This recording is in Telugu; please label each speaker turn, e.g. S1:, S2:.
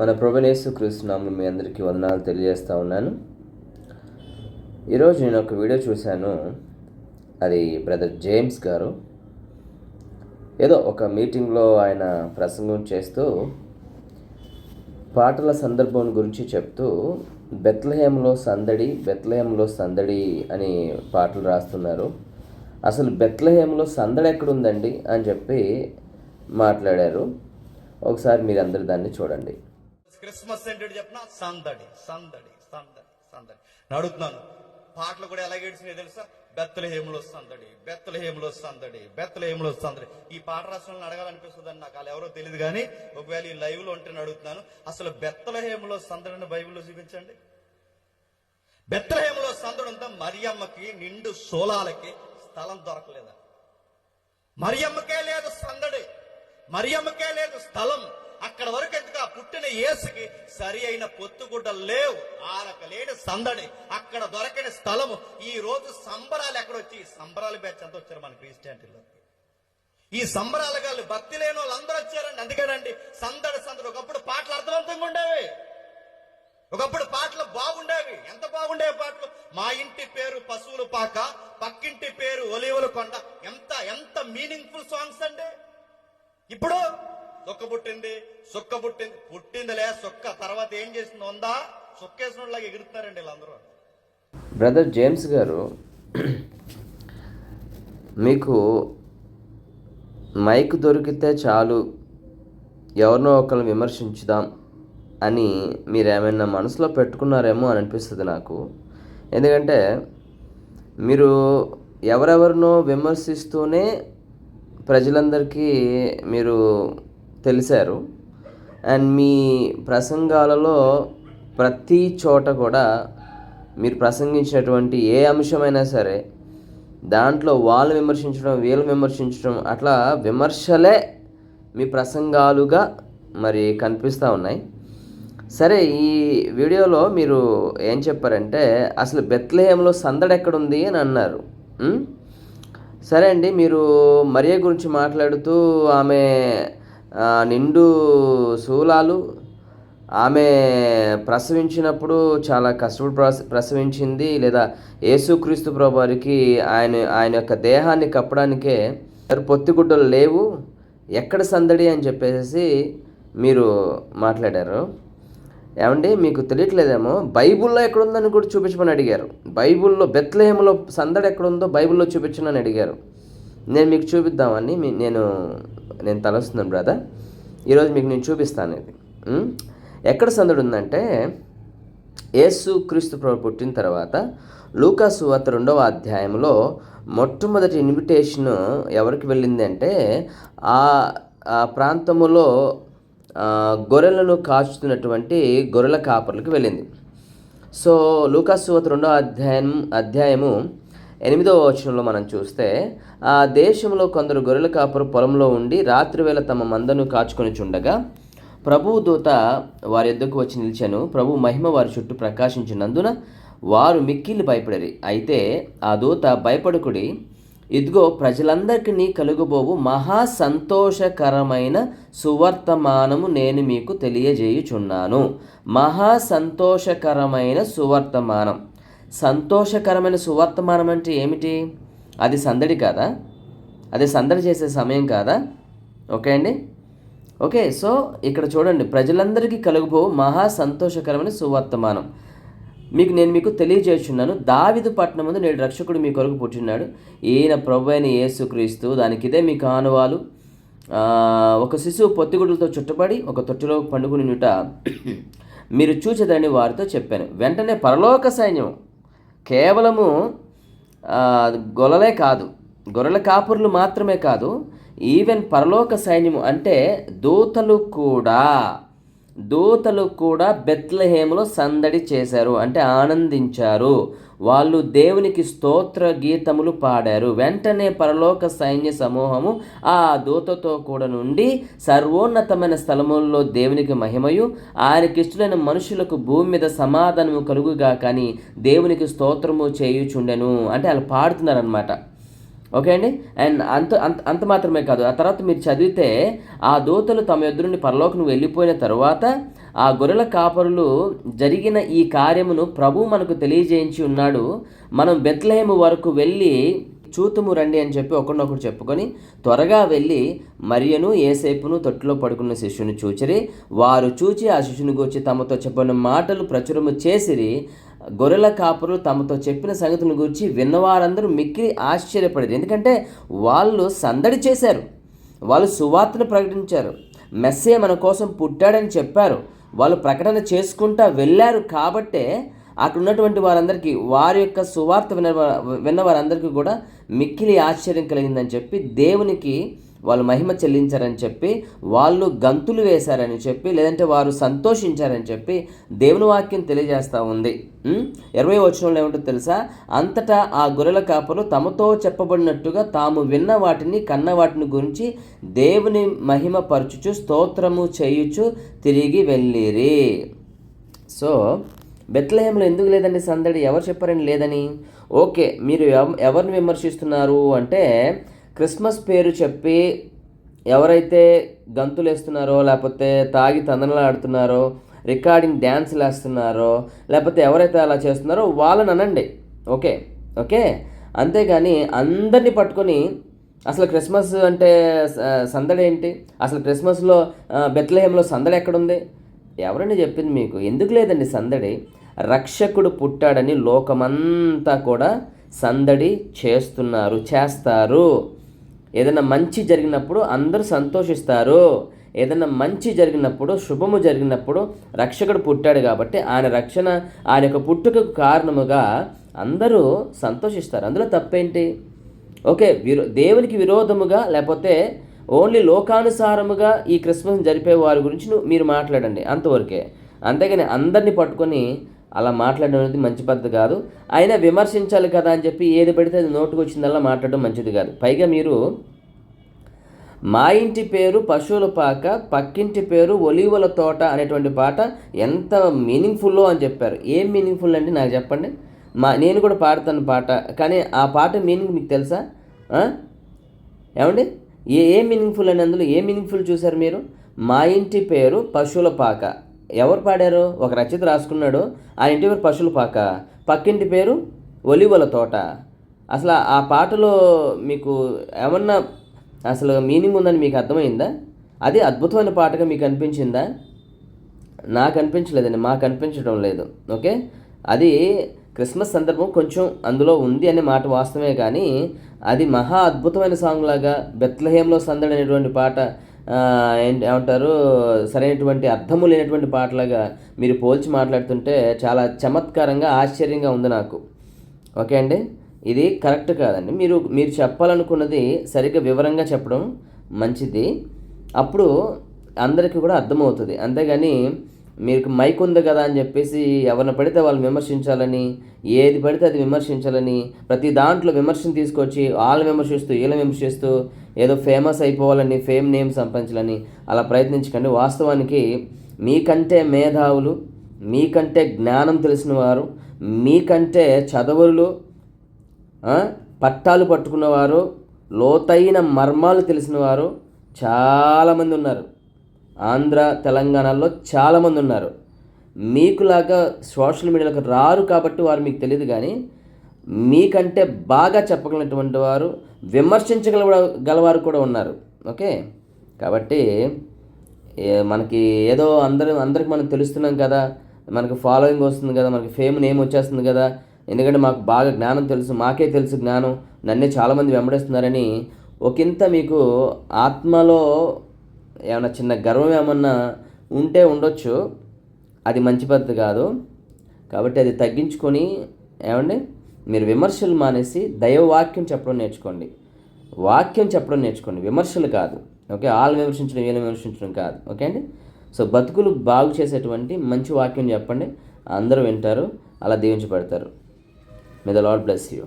S1: మన ప్రభునేసు కృష్ణనామలు మీ అందరికీ వందనాలు తెలియజేస్తూ ఉన్నాను. ఈరోజు నేను ఒక వీడియో చూశాను. అది బ్రదర్ జేమ్స్ గారు. ఏదో ఒక మీటింగ్లో ఆయన ప్రసంగం చేస్తూ పాటల సందర్భం గురించి చెప్తూ బెత్లహేంలో సందడి బెత్లహేంలో సందడి అని పాటలు రాస్తున్నారు. అసలు బెత్లహేంలో సందడి ఎక్కడుందండి అని చెప్పి మాట్లాడారు. ఒకసారి మీరందరూ దాన్ని చూడండి.
S2: క్రిస్మస్ ఏంటి చెప్పిన? సందడి సందడి సందడి సందడి. నేను అడుగుతున్నాను పాటలు కూడా ఎలా గడిచినాయి తెలుసా? బెత్తలహేములో సందడి బెత్తలహేములో సందడి బెత్తలహేములో సందడి. ఈ పాట రాష్ట్రంలో అడగాలనిపిస్తుంది నాకు వాళ్ళు ఎవరో తెలియదు కానీ ఒకవేళ ఈ లైవ్లో ఉంటే అడుగుతున్నాను అసలు బెత్తలహేములో సందడిని బైబిల్లో చూపించండి. బెత్తలహేములో సందడి మరియమ్మకి నిండు సోలాలకి స్థలం దొరకలేదా? మరియమ్మకే లేదు సందడి మరియమ్మకే లేదు స్థలం. అక్కడ వరకు ఎందుకు? ఆ పుట్టిన ఏసుకి సరి అయిన పొత్తుగుడ్డలు లేవు. ఆలక లేని సందడి. అక్కడ దొరకని స్థలము. ఈ రోజు సంబరాలు ఎక్కడొచ్చి? సంబరాలు బ్యాచ్ ఎంత వచ్చారు మన క్రిస్టియానిటీలో. ఈ సంబరాలు గాళ్ళు భక్తి లేని వాళ్ళు అందరూ వచ్చారండి అందుకేనండి సందడి సందడి. ఒకప్పుడు పాటలు అర్థవంతంగా ఉండేవి. ఒకప్పుడు పాటలు బాగుండేవి. ఎంత బాగుండేవి పాటలు? మా ఇంటి పేరు పశువుల పాక పక్కింటి పేరు ఒలివల కొండ. ఎంత ఎంత మీనింగ్ఫుల్ సాంగ్స్ అండి. ఇప్పుడు సొక్క పుట్టింది సొక్క పుట్టింది పుట్టిందిలే సొక్క. తర్వాత ఏం చేసింది? ఉందా సుక్కేసిన లాగా ఎగురుతున్నారండి వీళ్ళందరూ.
S1: బ్రదర్ జేమ్స్ గారు మీకు మైక్ దొరికితే చాలు ఎవరినో ఒకరిని విమర్శించుదాం అని మీరేమైనా మనసులో పెట్టుకున్నారేమో అని అనిపిస్తుంది నాకు. ఎందుకంటే మీరు ఎవరెవరినో విమర్శిస్తూనే ప్రజలందరికీ మీరు తెలిసారు అండ్ మీ ప్రసంగాలలో ప్రతి చోట కూడా మీరు ప్రసంగించినటువంటి ఏ అంశమైనా సరే దాంట్లో వాళ్ళు విమర్శించడం వీళ్ళు విమర్శించడం అట్లా విమర్శలే మీ ప్రసంగాలుగా మరి కనిపిస్తూ ఉన్నాయి. సరే ఈ వీడియోలో మీరు ఏం చెప్పారంటే అసలు బెత్లహేంలో సందడి ఎక్కడుంది అని అన్నారు. సరే అండి మీరు మరియ గురించి మాట్లాడుతూ ఆమె నిండు శూలాలు. ఆమె ప్రసవించినప్పుడు చాలా కష్టపడి ప్రస ప్రసవించింది. లేదా యేసుక్రీస్తు ప్రభువారికి ఆయన ఆయన యొక్క దేహాన్ని కప్పడానికే పొత్తిగుడ్డలు లేవు. ఎక్కడ సందడి అని చెప్పేసి మీరు మాట్లాడారు. ఏమండి మీకు తెలియట్లేదేమో బైబిల్లో ఎక్కడుందని కూడా చూపించమని అడిగారు. బైబిల్లో బెత్లహేములో సందడి ఎక్కడుందో బైబిల్లో చూపించమని అడిగారు. నేను మీకు చూపిద్దామని మీ నేను నేను తలస్తున్నాను బ్రదర్ ఈరోజు మీకు నేను చూపిస్తాను ఇది. ఎక్కడ సందడి ఉందంటే యేసు క్రీస్తు ప్రభు పుట్టిన తర్వాత లూకాసు వార్త రెండవ అధ్యాయంలో మొట్టమొదటి ఇన్విటేషన్ ఎవరికి వెళ్ళింది అంటే ఆ ఆ ప్రాంతములో గొర్రెలను కాచుతున్నటువంటి గొర్రెల కాపర్లకు వెళ్ళింది. సో లూకాసు వార్త రెండవ అధ్యాయం అధ్యాయము ఎనిమిదవ వచనంలో మనం చూస్తే ఆ దేశంలో కొందరు గొర్రెల కాపరు పొలంలో ఉండి రాత్రివేళ తమ మందను కాచుకొని చుండగా ప్రభువు దూత వారి ఎద్దుకు వచ్చి నిలిచాను. ప్రభు మహిమ వారి చుట్టూ ప్రకాశించినందున వారు మిక్కిలి భయపడరి. అయితే ఆ దూత భయపడుకుడి ఇదిగో ప్రజలందరికీ కలుగుబోవు మహా సంతోషకరమైన సువర్తమానము నేను మీకు తెలియజేయుచున్నాను. మహా సంతోషకరమైన సువర్తమానం. సంతోషకరమైన సువర్తమానం అంటే ఏమిటి? అది సందడి కాదా? అది సందడి చేసే సమయం కాదా? ఓకే అండి? ఓకే సో ఇక్కడ చూడండి ప్రజలందరికీ కలుగుబో మహా సంతోషకరమైన సువర్తమానం. మీకు నేను మీకు తెలియజేస్తున్నాను దావిదు పట్నం ముందు నేడు రక్షకుడు మీ కొరకు పుట్టినాడు. ఈయన ప్రభు అయిన యేసుక్రీస్తు దానికి ఇదే మీ కానువాలు. ఒక శిశువు పొత్తిగుడులతో చుట్టబడి ఒక తొట్టిలో పండుకునిట మీరు చూచదని వారితో చెప్పాను. వెంటనే పరలోక సైన్యం కేవలము గొలలే కాదు. గొర్రెల కాపురులు మాత్రమే కాదు ఈవెన్ పరలోక సైన్యము అంటే దూతలు కూడా. దూతలు కూడా బెత్లహేములో సందడి చేశారు అంటే ఆనందించారు. వాళ్ళు దేవునికి స్తోత్ర గీతములు పాడారు. వెంటనే పరలోక సైన్య సమూహము ఆ దూతతో కూడా నుండి సర్వోన్నతమైన స్థలముల్లో దేవునికి మహిమయు ఆయనకిష్టులైన మనుషులకు భూమి మీద సమాధానము కలుగుగా కానీ దేవునికి స్తోత్రము చేయుచుండెను అంటే వాళ్ళు పాడుతున్నారనమాట ఓకే అండి? అండ్ అంత అంత అంత మాత్రమే కాదు. ఆ తర్వాత మీరు చదివితే ఆ దూతలు తమ ఎదురుని పరలోకం వెళ్ళిపోయిన తర్వాత ఆ గొర్రెల కాపరులు జరిగిన ఈ కార్యమును ప్రభు మనకు తెలియజేయించి ఉన్నాడు. మనం బెత్లహేము వరకు వెళ్ళి చూతుము రండి అని చెప్పి ఒకరినొకరు చెప్పుకొని త్వరగా వెళ్ళి మరియను ఏసేపును తొట్టులో పడుకున్న శిష్యుని చూచిరి. వారు చూచి ఆ శిష్యుని గూర్చి తమతో చెప్పిన మాటలు ప్రచురము చేసిరి. గొర్రెల కాపురులు తమతో చెప్పిన సంగతులను గురించి విన్నవారందరూ మిక్కిలి ఆశ్చర్యపడేది. ఎందుకంటే వాళ్ళు సందడి చేశారు. వాళ్ళు సువార్తను ప్రకటించారు. మెస్సే మన కోసం పుట్టాడని చెప్పారు. వాళ్ళు ప్రకటన చేసుకుంటా వెళ్ళారు కాబట్టే అక్కడ ఉన్నటువంటి వారందరికీ వారి యొక్క సువార్త విన్న విన్న వారందరికీ కూడా మిక్కిలి ఆశ్చర్యం కలిగిందని చెప్పి దేవునికి వాళ్ళు మహిమ చెల్లించారని చెప్పి వాళ్ళు గంతులు వేశారని చెప్పి లేదంటే వారు సంతోషించారని చెప్పి దేవుని వాక్యం తెలియజేస్తూ ఉంది. ఇరవై వచనంలో ఏమిటో తెలుసా? అంతటా ఆ గొర్రెల కాపలు తమతో చెప్పబడినట్టుగా తాము విన్న వాటిని కన్న వాటిని గురించి దేవుని మహిమ పరచుచు స్తోత్రము చేయుచు తిరిగి వెళ్ళిరి. సో బెత్లహేంలో ఎందుకు లేదండి సందడి? ఎవరు చెప్పారని లేదని? ఓకే మీరు ఎవరిని విమర్శిస్తున్నారు అంటే క్రిస్మస్ పేరు చెప్పి ఎవరైతే గంతులు వేస్తున్నారో లేకపోతే తాగి తందనలాడుతున్నారో రికార్డింగ్ డ్యాన్స్లు వేస్తున్నారో లేకపోతే ఎవరైతే అలా చేస్తున్నారో వాళ్ళని అనండి. ఓకే? ఓకే? అంతేగాని అందరినీ పట్టుకొని అసలు క్రిస్మస్ అంటే సందడి ఏంటి? అసలు క్రిస్మస్లో ఆ, బెత్లహేంలో సందడి ఎక్కడుంది? ఎవరండి చెప్పింది మీకు? ఎందుకు లేదండి సందడి? రక్షకుడు పుట్టాడని లోకమంతా కూడా సందడి చేస్తున్నారు చేస్తారు. ఏదైనా మంచి జరిగినప్పుడు అందరూ సంతోషిస్తారు. ఏదైనా మంచి జరిగినప్పుడు శుభము జరిగినప్పుడు రక్షకుడు పుట్టాడు కాబట్టి ఆయన రక్షణ ఆయన యొక్క పుట్టుకకు కారణముగా అందరూ సంతోషిస్తారు. అందులో తప్పేంటి? ఓకే విరో దేవునికి విరోధముగా లేకపోతే ఓన్లీ లోకానుసారముగా ఈ క్రిస్మస్ జరిపే వారి గురించి నువ్వు మీరు మాట్లాడండి అంతవరకే. అంతేగాని అందరినీ పట్టుకొని అలా మాట్లాడడం అనేది మంచి పద్ధతి కాదు. అయినా విమర్శించాలి కదా అని చెప్పి ఏది పెడితే అది నోటుకు వచ్చిందల్లా మాట్లాడడం మంచిది కాదు. పైగా మీరు మా ఇంటి పేరు పశువుల పాక పక్కింటి పేరు ఒలీవల తోట అనేటువంటి పాట ఎంత మీనింగ్ఫుల్లో అని చెప్పారు. ఏం మీనింగ్ఫుల్ అండి? నాకు చెప్పండి. మా నేను కూడా పాడతాను పాట. కానీ ఆ పాట మీనింగ్ మీకు తెలుసా? ఏమండి? ఏ ఏ మీనింగ్ఫుల్ అని అందులో ఏ మీనింగ్ఫుల్ చూశారు మీరు? మా ఇంటి పేరు పశువుల పాక. ఎవరు పాడారు? ఒక రచయిత రాసుకున్నాడు. ఆ ఇంటి పేరు పశువుల పాక. పక్కింటి పేరు ఒలివల తోట. అసలు ఆ పాటలో మీకు ఏమన్నా అసలు మీనింగ్ ఉందని మీకు అర్థమైందా? అది అద్భుతమైన పాటగా మీకు అనిపించిందా? నాకు అనిపించలేదండి. మాకు అనిపించడం లేదు. ఓకే? అది క్రిస్మస్ సందర్భం కొంచెం అందులో ఉంది అనే మాట వాస్తవమే కానీ అది మహా అద్భుతమైన సాంగ్ లాగా బెత్లహేంలో సందడి అనేటువంటి పాట ఏమంటారు సరైనటువంటి అర్థము లేనటువంటి పాటలుగా మీరు పోల్చి మాట్లాడుతుంటే చాలా చమత్కారంగా ఆశ్చర్యంగా ఉంది నాకు. ఓకే అండి? ఇది కరెక్ట్ కాదండి. మీరు మీరు చెప్పాలనుకున్నది సరిగ్గా వివరంగా చెప్పడం మంచిది. అప్పుడు అందరికీ కూడా అర్థమవుతుంది. అంతేగాని మీకు మైక్ ఉంది కదా అని చెప్పేసి ఎవరిని పడితే వాళ్ళు విమర్శించాలని ఏది పడితే అది విమర్శించాలని ప్రతి దాంట్లో విమర్శను తీసుకొచ్చి వాళ్ళని విమర్శిస్తూ వీళ్ళని విమర్శిస్తూ ఏదో ఫేమస్ అయిపోవాలని ఫేమ్ నేమ్ సంపాదించాలని అలా ప్రయత్నించకండి. వాస్తవానికి మీకంటే మేధావులు మీకంటే జ్ఞానం తెలిసిన వారు మీకంటే చదవులు పట్టాలు పట్టుకున్నవారు లోతైన మర్మాలు తెలిసిన వారు చాలామంది ఉన్నారు. ఆంధ్ర తెలంగాణలో చాలామంది ఉన్నారు మీకులాగా సోషల్ మీడియాలకు రారు కాబట్టి వారు మీకు తెలియదు కానీ మీకంటే బాగా చెప్పగలిగినటువంటి వారు విమర్శించగల గలవారు కూడా ఉన్నారు. ఓకే? కాబట్టి మనకి ఏదో అందరం అందరికి మనం తెలుస్తున్నాం కదా మనకి ఫాలోయింగ్ వస్తుంది కదా మనకి ఫేమ్ నేమ్ వచ్చేస్తుంది కదా ఎందుకంటే మాకు బాగా జ్ఞానం తెలుసు మాకే తెలుసు జ్ఞానం నన్నే చాలామంది వెంబడిస్తున్నారని ఒకంత మీకు ఆత్మలో ఏమైనా చిన్న గర్వం ఏమన్నా ఉంటే ఉండొచ్చు. అది మంచి పద్ధతి కాదు. కాబట్టి అది తగ్గించుకొని ఏమండి? మీరు విమర్శలు మానేసి దైవవాక్యం చెప్పడం నేర్చుకోండి. వాక్యం చెప్పడం నేర్చుకోండి. విమర్శలు కాదు. ఓకే? వాళ్ళు విమర్శించడం వీళ్ళు విమర్శించడం కాదు. ఓకే అండి? సో బతుకులు బాగు చేసేటువంటి మంచి వాక్యం చెప్పండి. అందరూ వింటారు. అలా దీవించబడతారు. May the Lord bless you